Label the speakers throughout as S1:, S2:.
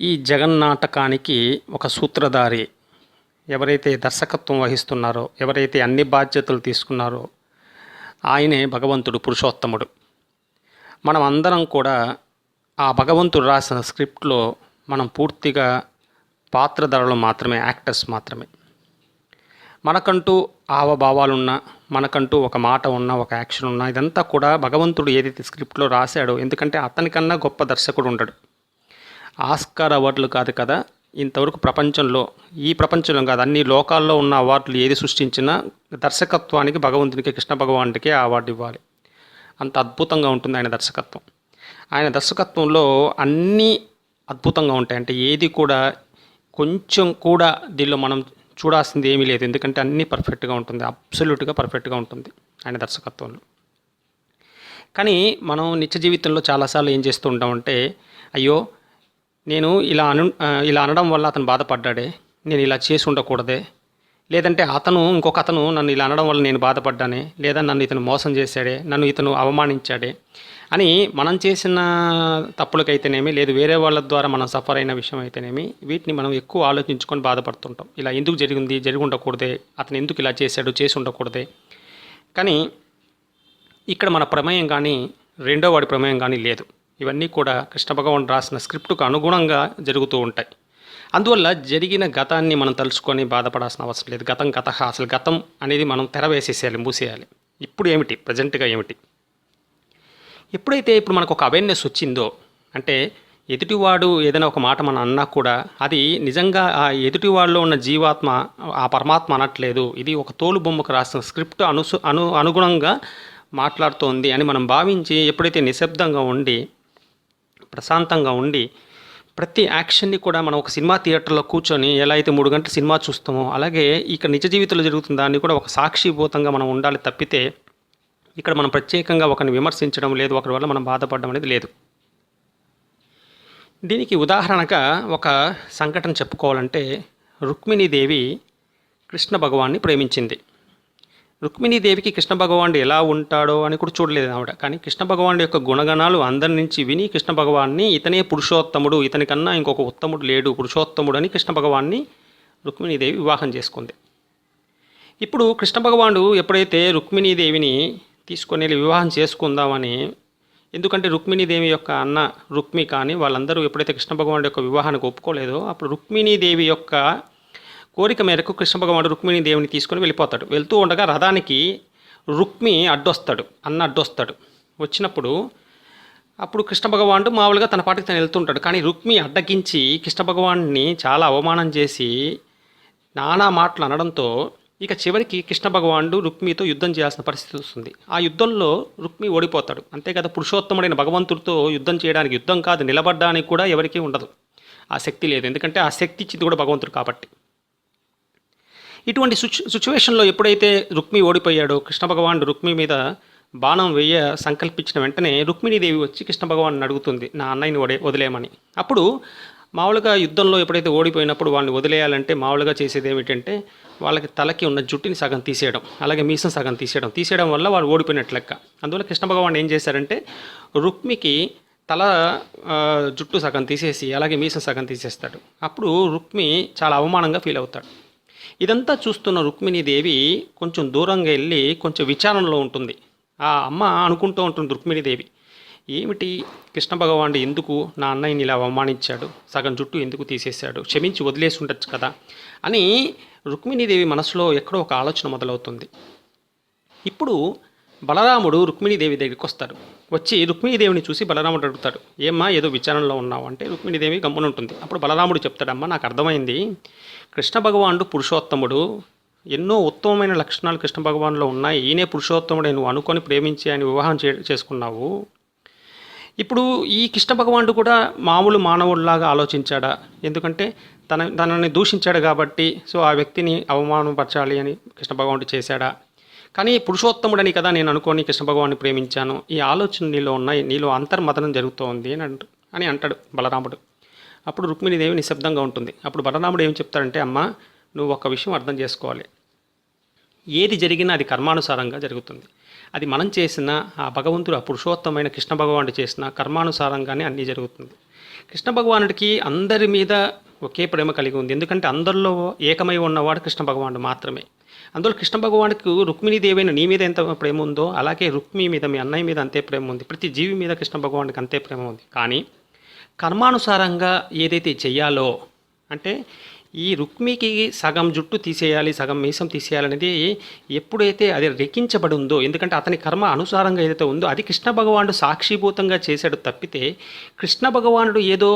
S1: ఈ జగన్నాటకానికి ఒక సూత్రధారి ఎవరైతే దర్శకత్వం వహిస్తున్నారో ఎవరైతే అన్ని బాధ్యతలు తీసుకున్నారో ఆయనే భగవంతుడు పురుషోత్తముడు. మనం అందరం కూడా ఆ భగవంతుడు రాసిన స్క్రిప్ట్లో మనం పూర్తిగా పాత్రధారులు మాత్రమే యాక్టర్స్ మాత్రమే. మనకంటూ హావభావాలున్నా మనకంటూ ఒక మాట ఉన్న ఒక యాక్షన్ ఉన్నా ఇదంతా కూడా భగవంతుడు ఏదైతే స్క్రిప్ట్లో రాశాడో ఎందుకంటే అతనికన్నా గొప్ప దర్శకుడు ఉండడు. ఆస్కార్ అవార్డులు కాదు కదా? ఇంతవరకు ప్రపంచంలో ఈ ప్రపంచంలో కాదు అన్ని లోకాల్లో ఉన్న అవార్డులు ఏది సృష్టించినా దర్శకత్వానికి భగవంతునికి కృష్ణ భగవానుడికి ఆ అవార్డు ఇవ్వాలి. అంత అద్భుతంగా ఉంటుంది ఆయన దర్శకత్వం. ఆయన దర్శకత్వంలో అన్నీ అద్భుతంగా ఉంటాయి. అంటే ఏది కూడా కొంచెం కూడా దీనిలో మనం చూడాల్సింది ఏమీ లేదు. ఎందుకంటే అన్నీ పర్ఫెక్ట్గా ఉంటుంది. అబ్సల్యూట్గా పర్ఫెక్ట్గా ఉంటుంది ఆయన దర్శకత్వంలో. కానీ మనం నిత్య జీవితంలో చాలాసార్లు ఏం చేస్తూ ఉంటామంటే అయ్యో నేను ఇలా అను ఇలా అనడం వల్ల అతను బాధపడ్డాడే. నేను ఇలా చేసి ఉండకూడదే. లేదంటే అతను ఇంకొక అతను నన్ను ఇలా అనడం వల్ల నేను బాధపడ్డానే. లేదా నన్ను ఇతను మోసం చేశాడే. నన్ను ఇతను అవమానించాడే. అని మనం చేసిన తప్పులకైతేనేమి లేదు వేరే వాళ్ళ ద్వారా మనం సఫర్ అయిన విషయం అయితేనేమి వీటిని మనం ఎక్కువ ఆలోచించుకొని బాధపడుతుంటాం. ఇలా ఎందుకు జరిగింది జరిగి ఉండకూడదే అతను ఎందుకు ఇలా చేశాడు చేసి ఉండకూడదే. కానీ ఇక్కడ మన ప్రమేయం కానీ రెండో వాడి ప్రమేయం కానీ లేదు. ఇవన్నీ కూడా కృష్ణ భగవాన్ రాసిన స్క్రిప్టుకు అనుగుణంగా జరుగుతూ ఉంటాయి. అందువల్ల జరిగిన గతాన్ని మనం తలుచుకొని బాధపడాల్సిన అవసరం లేదు. గతం గత అసలు గతం అనేది మనం తెరవేసేసేయాలి మూసేయాలి. ఇప్పుడు ఏమిటి? ప్రజెంట్గా ఏమిటి? ఎప్పుడైతే ఇప్పుడు మనకు ఒక అవేర్నెస్ వచ్చిందో అంటే ఎదుటివాడు ఏదైనా ఒక మాట మనం అన్నా కూడా అది నిజంగా ఆ ఎదుటివాడిలో ఉన్న జీవాత్మ ఆ పరమాత్మ అనట్లేదు. ఇది ఒక తోలు బొమ్మకు రాసిన స్క్రిప్ట్ అనుసు అను అనుగుణంగా మాట్లాడుతోంది అని మనం భావించి ఎప్పుడైతే నిశ్శబ్దంగా ఉండి ప్రశాంతంగా ఉండి ప్రతి యాక్షన్ని కూడా మనం ఒక సినిమా థియేటర్లో కూర్చొని ఎలా అయితే మూడు గంటల సినిమా చూస్తామో అలాగే ఇక్కడ నిజ జీవితంలో జరుగుతున్న దాన్ని కూడా ఒక సాక్షిభూతంగా మనం ఉండాలి తప్పితే ఇక్కడ మనం ప్రత్యేకంగా ఒకరిని విమర్శించడం లేదు ఒకరి వల్ల మనం బాధపడడం అనేది లేదు. దీనికి ఉదాహరణగా ఒక సంఘటన చెప్పుకోవాలంటే రుక్మిణీదేవి కృష్ణ భగవాన్ని ప్రేమించింది. రుక్మిణీదేవికి కృష్ణ భగవానుడు ఎలా ఉంటాడో అని కూడా చూడలేదు ఆవిడ. కానీ కృష్ణ భగవానుడు యొక్క గుణగణాలు అందరి నుంచి విని కృష్ణ భగవాన్ని ఇతనే పురుషోత్తముడు ఇతనికన్నా ఇంకొక ఉత్తముడు లేడు పురుషోత్తముడు అని కృష్ణ భగవాన్ని రుక్మిణీదేవి వివాహం చేసుకుంది. ఇప్పుడు కృష్ణ భగవానుడు ఎప్పుడైతే రుక్మిణీదేవిని తీసుకొని వెళ్ళి వివాహం చేసుకుందామని ఎందుకంటే రుక్మిణీదేవి యొక్క అన్న రుక్మి కానీ వాళ్ళందరూ ఎప్పుడైతే కృష్ణ భగవానుడు యొక్క వివాహానికి ఒప్పుకోలేదో అప్పుడు రుక్మిణీదేవి యొక్క కోరిక మేరకు కృష్ణ భగవానుడు రుక్మిణీదేవిని తీసుకొని వెళ్ళిపోతాడు. వెళ్తూ ఉండగా రథానికి రుక్మి అడ్డొస్తాడు అన్న అడ్డొస్తాడు. వచ్చినప్పుడు అప్పుడు కృష్ణ భగవానుడు మామూలుగా తన పాటికి తను వెళ్తుంటాడు. కానీ రుక్మి అడ్డగించి కృష్ణ భగవాన్ని చాలా అవమానం చేసి నానా మాటలు అనడంతో ఇక చివరికి కృష్ణ భగవానుడు రుక్మితో యుద్ధం చేయాల్సిన పరిస్థితి వస్తుంది. ఆ యుద్ధంలో రుక్మి ఓడిపోతాడు. అంతే కదా పురుషోత్తముడైన భగవంతుడితో యుద్ధం చేయడానికి యుద్ధం కాదు నిలబడడానికి కూడా ఎవరికీ ఉండదు. ఆ శక్తి లేదు. ఎందుకంటే ఆ శక్తి ఇచ్చింది కూడా భగవంతుడు కాబట్టి. ఇటువంటి సిచ్యువేషన్లో ఎప్పుడైతే రుక్మి ఓడిపోయాడో కృష్ణ భగవానుడు రుక్మి మీద బాణం వేయ సంకల్పించిన వెంటనే రుక్మిణీదేవి వచ్చి కృష్ణ భగవాన్ అడుగుతుంది నా అన్నయ్యని వడే వదిలేయమని. అప్పుడు మామూలుగా యుద్ధంలో ఎప్పుడైతే ఓడిపోయినప్పుడు వాళ్ళని వదిలేయాలంటే మామూలుగా చేసేది ఏమిటంటే వాళ్ళకి తలకి ఉన్న జుట్టుని సగం తీసేయడం అలాగే మీసం సగం తీసేయడం. తీసేయడం వల్ల వాళ్ళు ఓడిపోయినట్లు లెక్క. అందువల్ల కృష్ణ భగవాన్ ఏం చేశారంటే రుక్మికి తల జుట్టు సగం తీసేసి అలాగే మీసం సగం తీసేస్తాడు. అప్పుడు రుక్మి చాలా అవమానంగా ఫీల్ అవుతాడు. ఇదంతా చూస్తున్న రుక్మిణీదేవి కొంచెం దూరంగా వెళ్ళి కొంచెం విచారణలో ఉంటుంది. ఆ అమ్మ అనుకుంటూ ఉంటుంది రుక్మిణీదేవి ఏమిటి కృష్ణ భగవానుడు ఎందుకు నా అన్నయ్యని ఇలా అవమానించాడు? సగం జుట్టు ఎందుకు తీసేశాడు? క్షమించి వదిలేసి ఉండొచ్చు కదా? అని రుక్మిణీదేవి మనసులో ఎక్కడో ఒక ఆలోచన మొదలవుతుంది. ఇప్పుడు బలరాముడు రుక్మిణీదేవి దగ్గరికి వస్తాడు. వచ్చి రుక్మిణీదేవిని చూసి బలరాముడు అడుగుతాడు ఏమ్మా ఏదో విచారణలో ఉన్నావు అంటే రుక్మిణీదేవి గమ్మున ఉంటుంది అప్పుడు బలరాముడు చెప్తాడమ్మా నాకు అర్థమైంది. కృష్ణ భగవానుడు పురుషోత్తముడు. ఎన్నో ఉత్తమమైన లక్షణాలు కృష్ణ భగవాన్లో ఉన్నాయి. ఈయనే పురుషోత్తముడే నువ్వు అనుకొని ప్రేమించి ఆయన వివాహం చే చేసుకున్నావు. ఇప్పుడు ఈ కృష్ణ భగవానుడు కూడా మామూలు మానవుడిలాగా ఆలోచించాడా? ఎందుకంటే తన తనని దూషించాడు కాబట్టి సో ఆ వ్యక్తిని అవమానపరచాలి అని కృష్ణ భగవానుడు చేశాడా? కానీ పురుషోత్తముడని కదా నేను అనుకోని కృష్ణ భగవాన్ని ప్రేమించాను. ఈ ఆలోచన నీలో ఉన్నాయి నీలో అంతర్మతనం జరుగుతోంది అని అంటు అని అంటాడు బలరాముడు. అప్పుడు రుక్మిణీదేవి నిశ్శబ్దంగా ఉంటుంది. అప్పుడు బలరాముడు ఏం చెప్తాడంటే అమ్మ నువ్వు ఒక విషయం అర్థం చేసుకోవాలి. ఏది జరిగినా అది కర్మానుసారంగా జరుగుతుంది. అది మనం చేసిన ఆ భగవంతుడు ఆ పురుషోత్తమైన కృష్ణ భగవానుడు చేసిన కర్మానుసారంగానే అన్నీ జరుగుతుంది. కృష్ణ భగవానుడికి అందరి మీద ఒకే ప్రేమ కలిగి ఉంది. ఎందుకంటే అందరిలో ఏకమై ఉన్నవాడు కృష్ణ భగవానుడు మాత్రమే. అందులో కృష్ణ భగవానుడికి రుక్మిణీదేవైన నీ మీద ఎంత ప్రేమ ఉందో అలాగే రుక్మి మీద మీ అన్నయ్య మీద అంతే ప్రేమ ఉంది. ప్రతి జీవి మీద కృష్ణ భగవానుడికి అంతే ప్రేమ ఉంది. కానీ కర్మానుసారంగా ఏదైతే చెయ్యాలో అంటే ఈ రుక్మికి సగం జుట్టు తీసేయాలి సగం మీసం తీసేయాలనేది ఎప్పుడైతే అది రెక్కించబడి ఉందో ఎందుకంటే అతని కర్మ అనుసారంగా ఏదైతే ఉందో అది కృష్ణ భగవానుడు సాక్షిభూతంగా చేశాడు తప్పితే కృష్ణ భగవానుడు ఏదో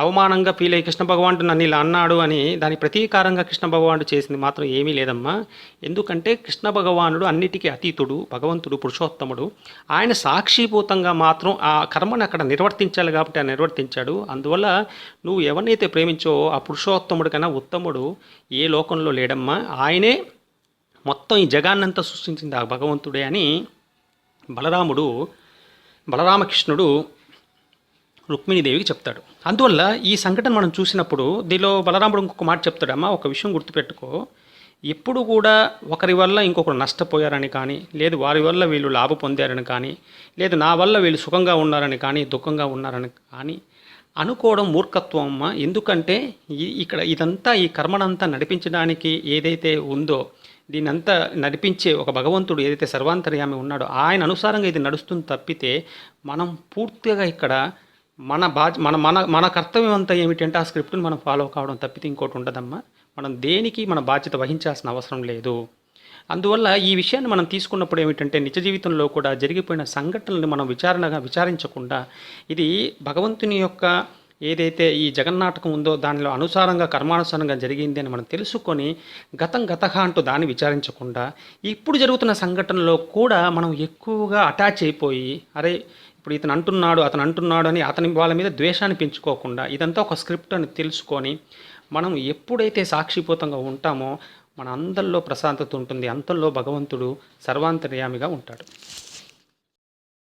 S1: అవమానంగా ఫీల్ అయ్యి కృష్ణ భగవానుడు నన్ను ఇలా అన్నాడు అని దాని ప్రతీకారంగా కృష్ణ భగవానుడు చేసింది మాత్రం ఏమీ లేదమ్మా. ఎందుకంటే కృష్ణ భగవానుడు అన్నిటికీ అతీతుడు భగవంతుడు పురుషోత్తముడు. ఆయన సాక్షిభూతంగా మాత్రం ఆ కర్మను అక్కడ నిర్వర్తించాలి కాబట్టి ఆయన నిర్వర్తించాడు. అందువల్ల నువ్వు ఎవరినైతే ప్రేమించో ఆ పురుషోత్తముడు కన్నా ఉత్తముడు ఏ లోకంలో లేడమ్మా. ఆయనే మొత్తం ఈ జగాన్నంతా సృష్టించింది ఆ భగవంతుడే అని బలరాముడు బలరామకృష్ణుడు రుక్మిణీదేవికి చెప్తాడు. అందువల్ల ఈ సంఘటన మనం చూసినప్పుడు దీనిలో బలరాముడు ఇంకొక మాట చెప్తాడమ్మ ఒక విషయం గుర్తుపెట్టుకో. ఎప్పుడు కూడా ఒకరి వల్ల ఇంకొకరు నష్టపోయారని కానీ లేదు వారి వల్ల వీళ్ళు లాభ పొందారని కానీ లేదు నా వల్ల వీళ్ళు సుఖంగా ఉన్నారని కానీ దుఃఖంగా ఉన్నారని కానీ అనుకోవడం మూర్ఖత్వం అమ్మ. ఎందుకంటే ఇక్కడ ఇదంతా ఈ కర్మనంతా నడిపించడానికి ఏదైతే ఉందో దీనంతా నడిపించే ఒక భగవంతుడు ఏదైతే సర్వాంతర్యామి ఉన్నాడో ఆయన అనుసారంగా ఇది నడుస్తుంది తప్పితే మనం పూర్తిగా ఇక్కడ మన బాధ్య మన మన మన కర్తవ్యం అంతా ఏమిటంటే ఆ స్క్రిప్ట్ని మనం ఫాలో కావడం తప్పితే ఇంకోటి ఉండదమ్మా. మనం దేనికి మన బాధ్యత వహించాల్సిన అవసరం లేదు. అందువల్ల ఈ విషయాన్ని మనం తీసుకున్నప్పుడు ఏమిటంటే నిజ జీవితంలో కూడా జరిగిపోయిన సంఘటనలను మనం విచారణగా విచారించకుండా ఇది భగవంతుని యొక్క ఏదైతే ఈ జగన్నాటకం ఉందో దానిలో అనుసారంగా కర్మానుసారంగా జరిగింది అని మనం తెలుసుకొని గతం గతహ అంటూ దాన్ని విచారించకుండా ఇప్పుడు జరుగుతున్న సంఘటనలో కూడా మనం ఎక్కువగా అటాచ్ అయిపోయి అరే ఇప్పుడు ఇతను అంటున్నాడు అతను అంటున్నాడు అని అతని వాళ్ళ మీద ద్వేషాన్ని పెంచుకోకుండా ఇదంతా ఒక స్క్రిప్ట్ అని తెలుసుకొని మనం ఎప్పుడైతే సాక్షిభూతంగా ఉంటామో మన అందరిలో ప్రశాంతత ఉంటుంది అంతల్లో భగవంతుడు సర్వాంతర్యామిగా ఉంటాడు.